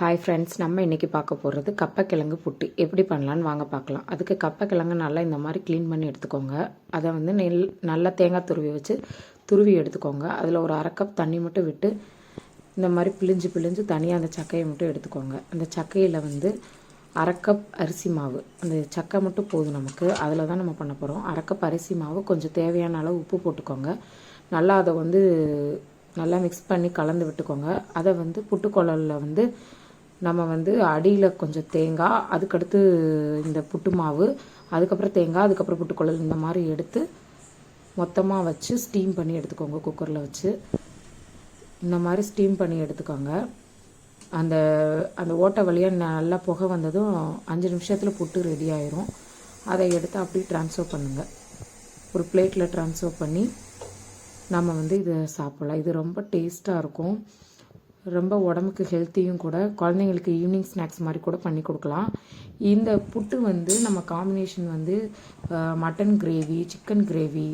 Hi friends நம்ம இன்றைக்கி பார்க்க போகிறது கப்பக்கிழங்கு புட்டு. எப்படி பண்ணலான்னு வாங்க பார்க்கலாம். அதுக்கு கப்பக்கிழங்கு நல்லா இந்த மாதிரி க்ளீன் பண்ணி எடுத்துக்கோங்க. அதை வந்து நெல் நல்லா தேங்காய் துருவி வச்சு துருவி எடுத்துக்கோங்க. அதில் ஒரு அரை கப் தண்ணி மட்டும் விட்டு இந்த மாதிரி பிழிஞ்சு பிழிஞ்சு தனியாக அந்த சக்கையை மட்டும் எடுத்துக்கோங்க. அந்த சக்கையில் வந்து அரை கப் அரிசி மாவு. அந்த சக்கை மட்டும் போதும் நமக்கு. அதில் தான் நம்ம பண்ண போகிறோம் அரை கப் அரிசி மாவு கொஞ்சம் தேவையான அளவு உப்பு போட்டுக்கோங்க. நல்லா அதை வந்து நல்லா மிக்ஸ் பண்ணி கலந்து விட்டுக்கோங்க. அதை வந்து புட்டுக்குழலில் வந்து நம்ம வந்து அடியில் கொஞ்சம் தேங்காய் அதுக்கடுத்து இந்த புட்டு மாவு அதுக்கப்புறம் தேங்காய் அதுக்கப்புறம் புட்டுக்குழல் இந்த மாதிரி எடுத்து மொத்தமாக வச்சு ஸ்டீம் பண்ணி எடுத்துக்கோங்க குக்கரில் வச்சு. இந்த மாதிரி ஸ்டீம் பண்ணி எடுத்துக்கோங்க. அந்த அந்த ஓட்டை வழியாக நல்லா புகை வந்ததும் அஞ்சு நிமிஷத்தில் புட்டு ரெடி ஆயிரும். அதை எடுத்து அப்படியே ட்ரான்ஸ்ஃபர் பண்ணுங்கள் ஒரு பிளேட்டில் ட்ரான்ஸ்ஃபர் பண்ணி நம்ம வந்து இதை சாப்பிட்லாம். இது ரொம்ப டேஸ்ட்டாக இருக்கும். ரொம்ப உடம்புக்கு ஹெல்த்தியும் கூட குழந்தைங்களுக்கு ஈவினிங் ஸ்நாக்ஸ் மாதிரி கூட பண்ணி கொடுக்கலாம். இந்த புட்டு வந்து நம்ம காம்பினேஷன் வந்து மட்டன் கிரேவி சிக்கன் கிரேவி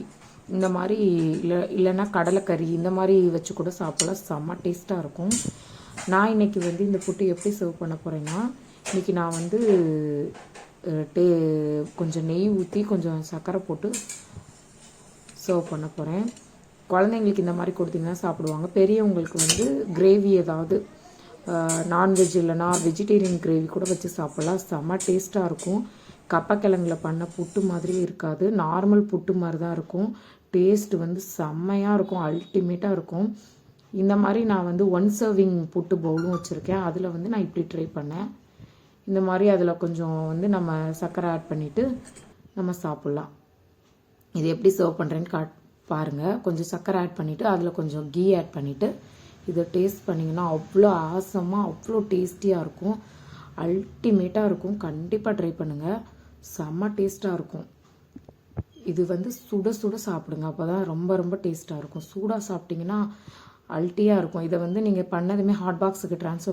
இந்த மாதிரி இல்லை இல்லைன்னா கடலைக்கறி இந்த மாதிரி வச்சு கூட சாப்பிடலாம். செம்ம டேஸ்ட்டாக இருக்கும். நான் இன்றைக்கி வந்து இந்த புட்டு எப்படி சர்வ் பண்ண போகிறேன்னா இன்றைக்கி நான் வந்து டே கொஞ்சம் நெய் ஊற்றி கொஞ்சம் சர்க்கரை போட்டு சர்வ் பண்ண போகிறேன் குழந்தைங்களுக்கு இந்த மாதிரி கொடுத்தீங்கன்னா சாப்பிடுவாங்க. பெரியவங்களுக்கு வந்து கிரேவி ஏதாவது நான்வெஜ் இல்லைனா வெஜிடேரியன் கிரேவி கூட வச்சு சாப்பிட்லாம். செம்ம டேஸ்ட்டாக இருக்கும். கப்பக்கிழங்குல பண்ண புட்டு மாதிரியே இருக்காது. நார்மல் புட்டு மாதிரி தான் இருக்கும். டேஸ்ட் வந்து செம்மையாக இருக்கும். அல்டிமேட்டாக இருக்கும். இந்த மாதிரி நான் வந்து ஒன் சர்விங் புட்டு பவுலும் வச்சுருக்கேன். அதில் வந்து நான் இப்படி ட்ரை பண்ணேன். இந்த மாதிரி அதில் கொஞ்சம் வந்து நம்ம சர்க்கரை ஆட் பண்ணிவிட்டு நம்ம சாப்பிட்லாம். இது எப்படி சர்வ் பண்ணுறேன்னு காட் பாருங்கள் கொஞ்சம் சர்க்கரை ஆட் பண்ணிவிட்டு அதில் கொஞ்சம் கீ ஆட் பண்ணிவிட்டு இதை டேஸ்ட் பண்ணிங்கன்னா அவ்வளோ ஆசமாக அவ்வளோ டேஸ்டியாக இருக்கும். அல்டிமேட்டாக இருக்கும். கண்டிப்பாக ட்ரை பண்ணுங்கள் செம்ம டேஸ்ட்டாக இருக்கும். இது வந்து சுட சுட சாப்பிடுங்க. அப்போ தான் ரொம்ப ரொம்ப டேஸ்ட்டாக இருக்கும். சூடாக சாப்பிட்டிங்கன்னா அல்ட்டியாக இருக்கும். இதை வந்து நீங்கள் பண்ணதுமே ஹாட் பாக்ஸுக்கு ட்ரான்ஸ்ஃபர்